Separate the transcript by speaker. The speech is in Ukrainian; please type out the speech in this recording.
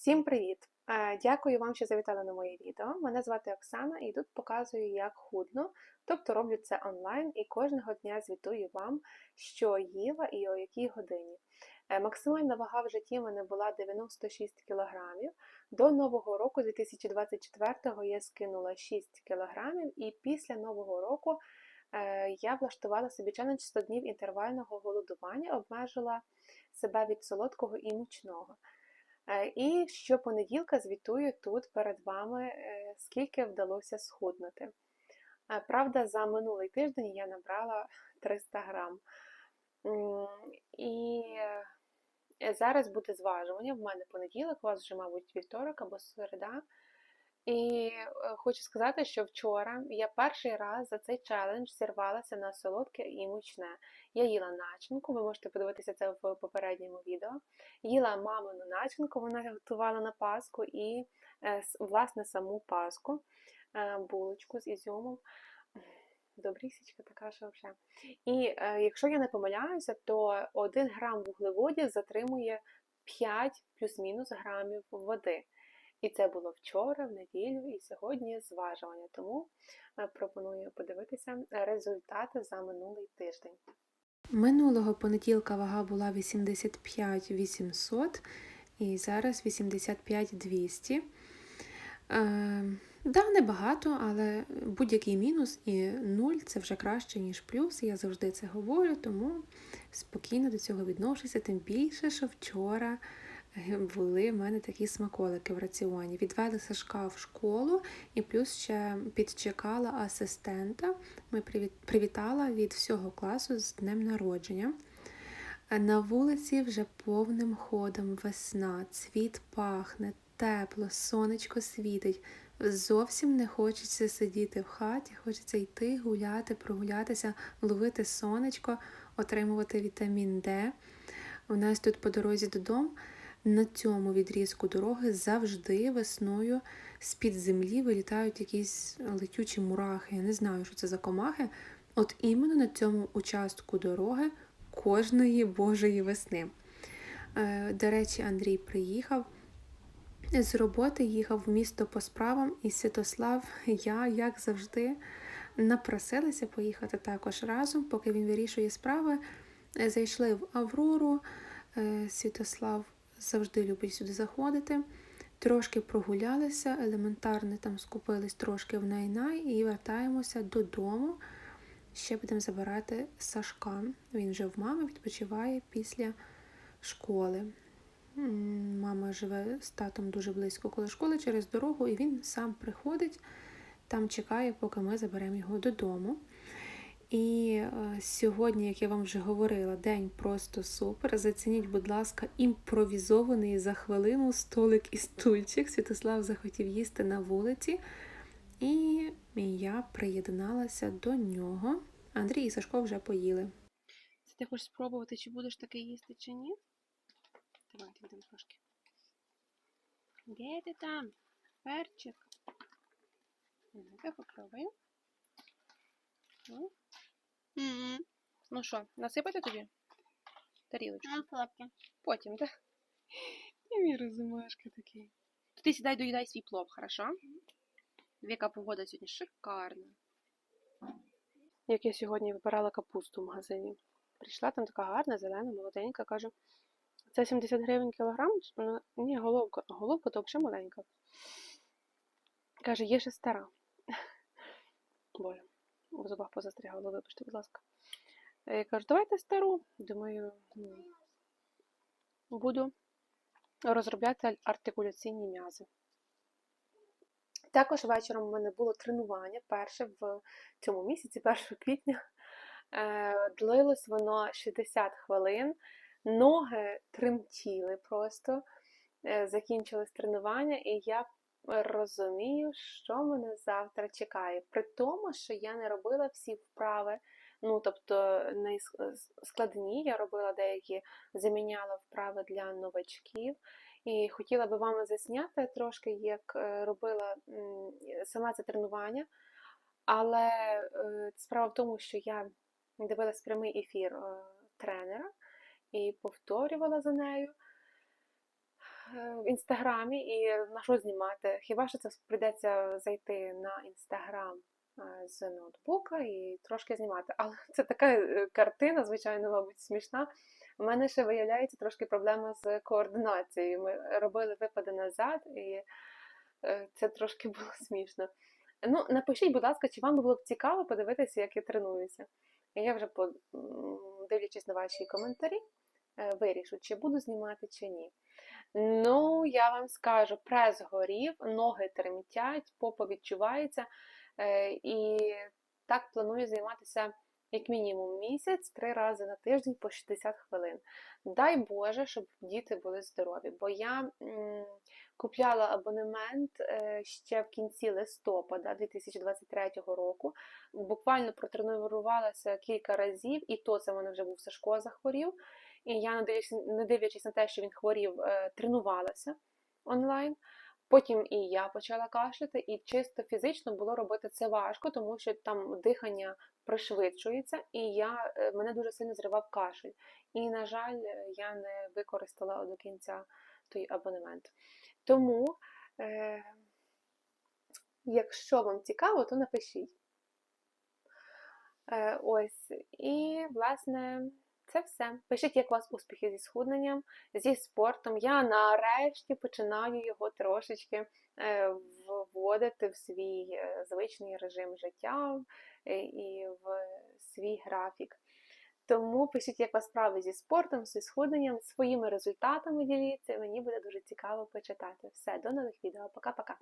Speaker 1: Всім привіт! Е, Дякую вам, що завітали на моє відео. Мене звати Оксана і тут показую, як худно. Тобто роблю це онлайн і кожного дня звітую вам, що їла і о якій годині. Е, Максимальна вага в житті в мене була 96 кг. До нового року, 2024-го, я скинула 6 кг, і після нового року е, я влаштувала собі челендж 100 днів інтервального голодування, обмежила себе від солодкого і мучного. Е, І щопонеділка звітую тут перед вами, е, скільки вдалося схуднути. Е, Правда, за минулий тиждень я набрала 300 грам. І зараз буде зважування. В мене понеділок, у вас вже, мабуть, вівторок або середа. І е, хочу сказати, що вчора я перший раз за цей челендж зірвалася на солодке і мучне. Я їла начинку, ви можете подивитися це в попередньому відео. Їла мамину начинку, вона готувала на Пасху і, е, власне, саму Пасху, е, булочку з ізюмом. Добрісічка така, що взагалі. І якщо я не помиляюся, то 1 грам вуглеводів затримує 5 плюс-мінус грамів води. І це було вчора, в неділю, і сьогодні зважування. Тому е, пропоную подивитися результати за минулий тиждень.
Speaker 2: Минулого понеділка вага була 85 800 і зараз 85 200. Е, да, небагато, але будь-який мінус і нуль це вже краще, ніж плюс. Я завжди це говорю, тому спокійно до цього відношуся. Тим більше, що вчора е, були в мене такі смаколики в раціоні. Відвели Сашка в школу і плюс ще підчекала асистента. Ми привітала від всього класу з днем народження. На вулиці вже повним ходом весна, цвіт пахне, тепло, сонечко світить. Зовсім не хочеться сидіти в хаті, хочеться йти, гуляти, прогулятися, ловити сонечко, отримувати вітамін Д. У нас тут по дорозі додому на цьому відрізку дороги завжди весною з-під землі вилітають якісь летючі мурахи. Я не знаю, що це за комахи. От іменно на цьому участку дороги кожної божої весни. Е, До речі, Андрій приїхав. З роботи їхав в місто по справам, і Святослав, я, як завжди, напросилася поїхати також разом, поки він вирішує справи. Зайшли в Аврору. Е, Святослав завжди любить сюди заходити. Трошки прогулялися, елементарно там скупились трошки в най-най і вертаємося додому. Ще будемо забирати Сашка. Він вже в мами відпочиває після школи. Мама живе з татом дуже близько коло школи через дорогу, і він сам приходить, там чекає, поки ми заберемо його додому. І е, сьогодні, як я вам вже говорила, день просто супер. Зацініть, будь ласка, імпровізований за хвилину столик і стульчик. Святослав захотів їсти на вулиці, і я приєдналася до нього. Андрій і Сашко вже поїли.
Speaker 1: Це ти хочеш спробувати, чи будеш таке їсти, чи ні? Давай, підемо трошки. Де ти там? Перчик. Ну-ка, попробуємо. Ну. Ну що, насипати тобі? Тарілочку.
Speaker 3: На хлопці.
Speaker 1: Потім, так? Я мій розумашка такий. То ти сідай доїдай свій плов, хорошо? Яка погода сьогодні шикарна. Як я сьогодні вибирала капусту в магазині. Прийшла там така гарна, зелена, молоденька, кажу, це 70 гривень кілограм? Вона, Ні, головка, головка то взагалі маленька. Каже, є ще стара. Боже, в зубах позастрягало, вибачте, будь ласка. Я кажу, давайте стару. Думаю, ну, буду розробляти артикуляційні м'язи. Також вечором у мене було тренування перше в цьому місяці, 1 квітня. Е, Длилось воно 60 хвилин, ноги тремтіли просто. Е, Закінчилось тренування, і я розумію, що мене завтра чекає. При тому, що я не робила всі вправи. Ну, тобто найскладні, я робила деякі, заміняла вправи для новачків. І хотіла би вам засняти трошки, як е, робила м, саме це тренування. Але е, справа в тому, що я дивилась прямий ефір е, тренера і повторювала за нею. Е, в інстаграмі і на що знімати? Хіба що це прийдеться зайти на інстаграм е, з ноутбука і трошки знімати. Але це така е, картина, звичайно, мабуть, смішна. У мене ще виявляється трошки проблема з координацією. Ми робили випади назад, і це трошки було смішно. Ну, напишіть, будь ласка, чи вам було б цікаво подивитися, як я тренуюся. Я вже, дивлячись на ваші коментарі, вирішу, чи буду знімати, чи ні. Ну, я вам скажу, прес горів, ноги тремтять, попа відчувається. Е, І так планую займатися як мінімум місяць, три рази на тиждень по 60 хвилин. Дай Боже, щоб діти були здорові, бо я купляла абонемент е, ще в кінці листопада 2023 року. Буквально протренувалася кілька разів, і то це в мене вже був Сашко захворів. І я, не дивлячись, на те, що він хворів, е, тренувалася онлайн. Потім і я почала кашляти, і чисто фізично було робити це важко, тому що там дихання пришвидшується, і я, е, мене дуже сильно зривав кашель. І, на жаль, я не використала до кінця той абонемент. Тому, е, якщо вам цікаво, то напишіть. Е, ось, і, власне, це все. Пишіть, як у вас успіхи зі схудненням, зі спортом. Я нарешті починаю його трошечки е, вводити в свій е, звичний режим життя е, і в свій графік. Тому пишіть, як у вас справи зі спортом, зі схудненням, своїми результатами діліться. Мені буде дуже цікаво почитати. Все, до нових відео. Пока-пока.